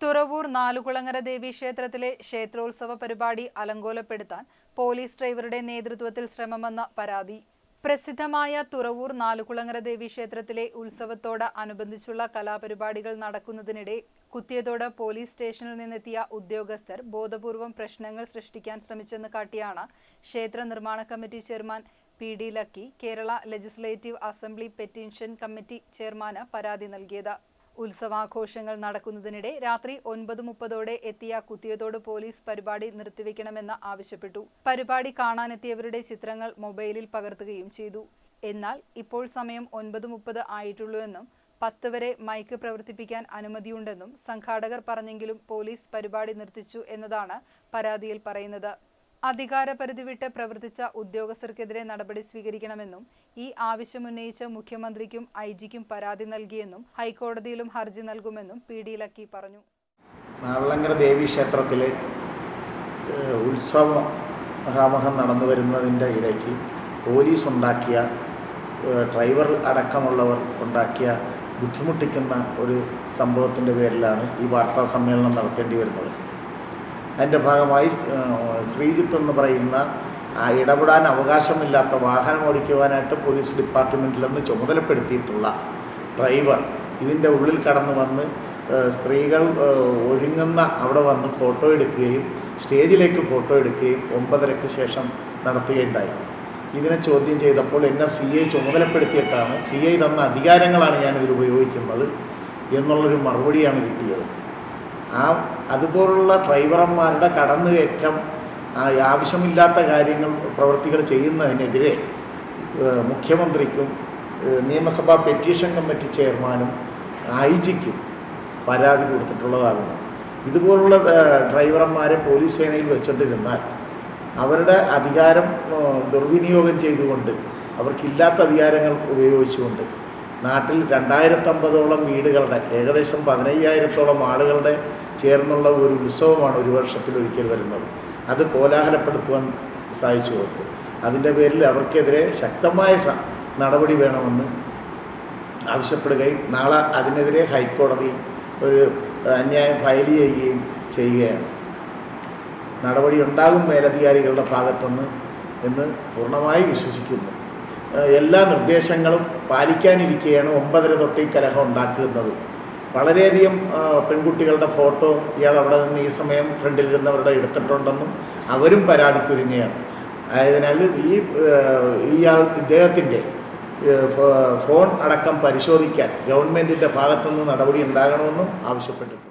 തുറവൂർ നാലുകുളങ്ങര ദേവി ക്ഷേത്രത്തിലെ ക്ഷേത്രോത്സവ പരിപാടി അലങ്കോലപ്പെടുത്താൻ പോലീസ് ഡ്രൈവറുടെ നേതൃത്വത്തിൽ ശ്രമമെന്ന പരാതി. പ്രസിദ്ധമായ തുറവൂർ നാലുകുളങ്ങര ദേവി ക്ഷേത്രത്തിലെ ഉത്സവത്തോട് അനുബന്ധിച്ചുള്ള കലാപരിപാടികൾ നടക്കുന്നതിനിടെ കുത്തിയതോട് പോലീസ് സ്റ്റേഷനിൽ നിന്നെത്തിയ ഉദ്യോഗസ്ഥർ ബോധപൂർവം പ്രശ്നങ്ങൾ സൃഷ്ടിക്കാൻ ശ്രമിച്ചെന്ന് കാട്ടിയാണ് ക്ഷേത്ര നിർമ്മാണ committee chairman P D Lucky Kerala legislative assembly petition committee ചെയർമാന് പരാതി നൽകിയത്. ഉത്സവാഘോഷങ്ങൾ നടക്കുന്നതിനിടെ രാത്രി ഒൻപത് മുപ്പതോടെ എത്തിയ കുത്തിയതോട് പോലീസ് പരിപാടി നിർത്തിവെക്കണമെന്ന് ആവശ്യപ്പെട്ടു. പരിപാടി കാണാനെത്തിയവരുടെ ചിത്രങ്ങൾ മൊബൈലിൽ പകർത്തുകയും ചെയ്തു. എന്നാൽ ഇപ്പോൾ സമയം ഒൻപത് മുപ്പത് ആയിട്ടുള്ളൂവെന്നും പത്ത് വരെ മൈക്ക് പ്രവർത്തിപ്പിക്കാൻ അനുമതിയുണ്ടെന്നും സംഘാടകർ പറഞ്ഞെങ്കിലും പോലീസ് പരിപാടി നിർത്തിച്ചു എന്നതാണ് പരാതിയിൽ പറയുന്നത്. അധികാരപരിധി വിട്ട് പ്രവർത്തിച്ച ഉദ്യോഗസ്ഥർക്കെതിരെ നടപടി സ്വീകരിക്കണമെന്നും ഈ ആവശ്യമുന്നയിച്ച് മുഖ്യമന്ത്രിക്കും ഐ ജിക്കും പരാതി നൽകിയെന്നും ഹൈക്കോടതിയിലും ഹർജി നൽകുമെന്നും പി ഡി ലക്കി പറഞ്ഞു. നാളങ്കര ദേവി ക്ഷേത്രത്തിലെ ഉത്സവ മഹാമഹം നടന്നു വരുന്നതിന്റെ ഇടയ്ക്ക് പോലീസ് ഉണ്ടാക്കിയ ഡ്രൈവർ അടക്കമുള്ളവർ ഉണ്ടാക്കിയ ബുദ്ധിമുട്ടിക്കുന്ന ഒരു സംഭവത്തിന്റെ പേരിലാണ് ഈ വാർത്താ സമ്മേളനം നടത്തേണ്ടി വരുന്നത്. അതിന്റെ ഭാഗമായി ശ്രീജിത്ത് എന്ന് പറയുന്ന ഇടപെടാൻ അവകാശമില്ലാത്ത വാഹനം ഓടിക്കുവാനായിട്ട് പോലീസ് ഡിപ്പാർട്ട്മെന്റിൽ നിന്ന് ചുമതലപ്പെടുത്തിയിട്ടുള്ള ഡ്രൈവർ ഇതിന്റെ ഉള്ളിൽ കടന്നു വന്ന് സ്ത്രീകൾ ഒരുങ്ങുന്ന അവിടെ വന്ന് ഫോട്ടോ എടുക്കുകയും സ്റ്റേജിലേക്ക് ഫോട്ടോ എടുക്കുകയും ഒമ്പതരയ്ക്ക് ശേഷം നടത്തുകയുണ്ടായി. ഇതിനെ ചോദ്യം ചെയ്തപ്പോൾ എന്നെ സി ഐ ചുമതലപ്പെടുത്തിയിട്ടാണ് സി ഐ തന്ന അധികാരങ്ങളാണ് ഞാനിതിൽ ഉപയോഗിക്കുന്നത് എന്നുള്ളൊരു മറുപടിയാണ് കിട്ടിയത്. ആ അതുപോലുള്ള ഡ്രൈവർമാരുടെ കടന്നുകയറ്റം ആവശ്യമില്ലാത്ത കാര്യങ്ങൾ പ്രവർത്തികൾ ചെയ്യുന്നതിനെതിരെ മുഖ്യമന്ത്രിക്കും നിയമസഭാ പെറ്റീഷൻ കമ്മിറ്റി ചെയർമാനും ഐ ജിക്കും പരാതി കൊടുത്തിട്ടുള്ളതാകുന്നു. ഇതുപോലുള്ള ഡ്രൈവർമാരെ പോലീസ് സേനയിൽ വെച്ചിട്ടിരുന്നാൽ അവരുടെ അധികാരം ദുർവിനിയോഗം ചെയ്തുകൊണ്ട് അവർക്കില്ലാത്ത അധികാരങ്ങൾ ഉപയോഗിച്ചുകൊണ്ട് നാട്ടിൽ രണ്ടായിരത്തമ്പതോളം വീടുകളുടെ ഏകദേശം പതിനയ്യായിരത്തോളം ആളുകളുടെ ചേർന്നുള്ള ഒരു ഉത്സവമാണ് ഒരു വർഷത്തിൽ ഒരിക്കൽ വരുന്നത്. അത് കോലാഹലപ്പെടുത്തുവാൻ സാധിച്ചു അവർക്ക് അതിന്റെ പേരിൽ അവർക്കെതിരെ ശക്തമായ നടപടി വേണമെന്ന് ആവശ്യപ്പെടുകയും നാളെ അതിനെതിരെ ഹൈക്കോടതി ഒരു അന്യായം ഫയൽ ചെയ്യുകയും ചെയ്യുകയാണ്. നടപടി ഉണ്ടാകും മേലധികാരികളുടെ ഭാഗത്തുനിന്ന് എന്ന് പൂർണമായി വിശ്വസിക്കുന്നു. എല്ലാ നിർദ്ദേശങ്ങളും പാലിക്കാനിരിക്കുകയാണ് ഒമ്പതര തൊട്ട് ഈ കലഹം ഉണ്ടാക്കുന്നത്. വളരെയധികം പെൺകുട്ടികളുടെ ഫോട്ടോ ഇയാൾ അവിടെ നിന്ന് ഈ സമയം ഫ്രണ്ടിലിരുന്നവരുടെ എടുത്തിട്ടുണ്ടെന്നും അവരും പരാതിക്കുരുങ്ങുകയാണ് ആയതിനാൽ ഈ ഇയാൾ ഇദ്ദേഹത്തിന്റെ ഫോൺ അടക്കം പരിശോധിക്കാൻ ഗവൺമെന്റിന്റെ ഭാഗത്തുനിന്ന് നടപടി ഉണ്ടാകണമെന്നും ആവശ്യപ്പെട്ടിട്ടുണ്ട്.